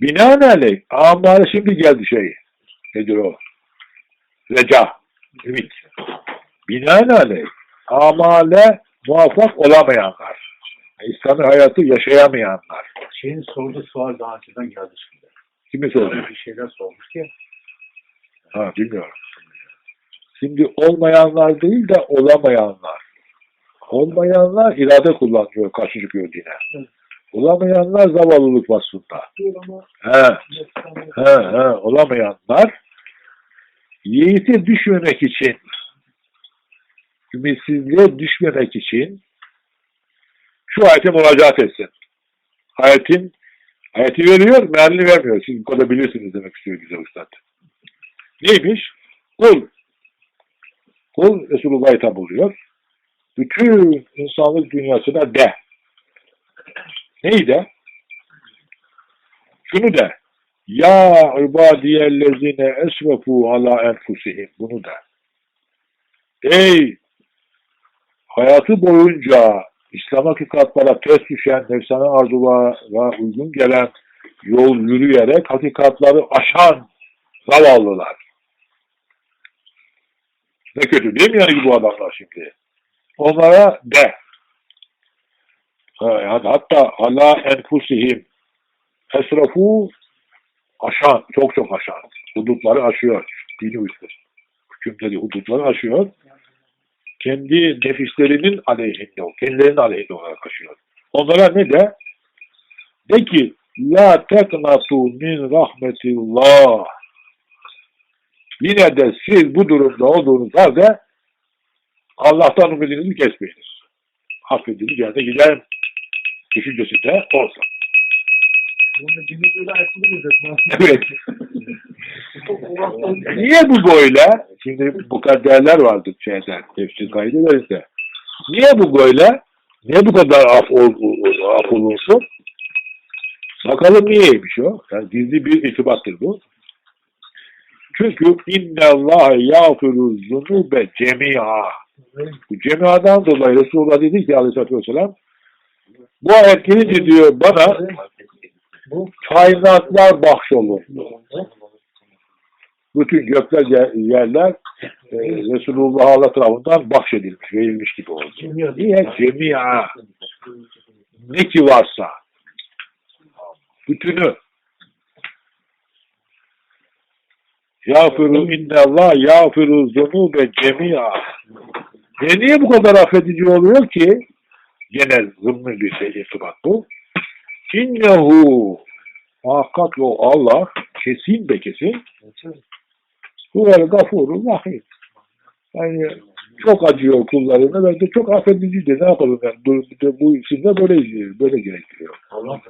Binaenaleyh amale şimdi geldi şey. Nedir o? Reca. Ümit. Binaenaleyh amale muvaffak olamayanlar. İslami hayatı yaşayamayanlar. Şeyin sorduğu sual daha önceden geldi şimdi. Kimi? Öyle bir şeyler sormuş ya. Ha bilmiyorum. Şimdi olmayanlar değil de olamayanlar. Olmayanlar irade kullanıyor karşı çıkıyor dine. Evet. Olamayanlar zavallılık vasfında. He, he, he, olamayanlar yiğite düşmemek için ümitsizliğe düşmemek için şu ayete müracaat etsin. Ayetin ayeti veriyor, mealini vermiyor. Siz bu bilirsiniz demek istiyor bize Üstad. Neymiş? Kul. Kul Resulullah'a hitap oluyor. Bütün insanlık dünyasına de. Neyi de? Şunu de. Ya ibadiyellezine esvefu ala enfusihim. Bunu da. Ey hayatı boyunca İslam hakikatlara ters düşen, nefsane arzulara uygun gelen yol yürüyerek hakikatları aşan zavallılar. Ne kötü değil mi yani bu adamlar şimdi? Onlara de. Yani hatta ala enfusihim esrafu aşan, çok çok aşan. Hudutları aşıyor. Dini uysuz. Hükümleri, hudutları aşıyor. Kendi nefislerinin aleyhinde. Kendilerinin aleyhinde olarak aşıyor. Onlara ne de? De ki La teknatu min rahmetillah. Yine de siz bu durumda olduğunuz halde Allah'tan ümidinizi kesmeyiniz. Affedildi yerde giderim düşüncesinde olsa. bunu dini böyle aykırı Evet. Niye bu böyle? Şimdi bu kadar değerler vardır şeyden, tefsir kaydelerinde. Niye bu böyle? Niye bu kadar af, ol, af olunsun? Bakalım niyeymiş o? Yani gizli bir irtibattır bu. Çünkü inne Allah yağfiru zunube cemi'a. Bu cemiadan dolayı Resulullah dedi ki aleyhissalatü vesselam bu ayet gelince diyor bana kainatlar bahşolur. Bütün gökler yer- yerler e, Resulullah Allah tarafından bahşedilmiş, verilmiş gibi oldu. Niye? Cemia. Ne ki varsa. Bütünü. Yağfiru innallah yağfiru zunube cemia. E niye bu kadar affedici oluyor ki? Genel zımni bir şey irtibat bu. İnnehu muhakkak o Allah kesin be kesin huvel gafurur rahim. Yani çok acıyor kullarına ve de çok affedici de ne yapalım yani bu, bu isimde böyle böyle gerektiriyor. Allah.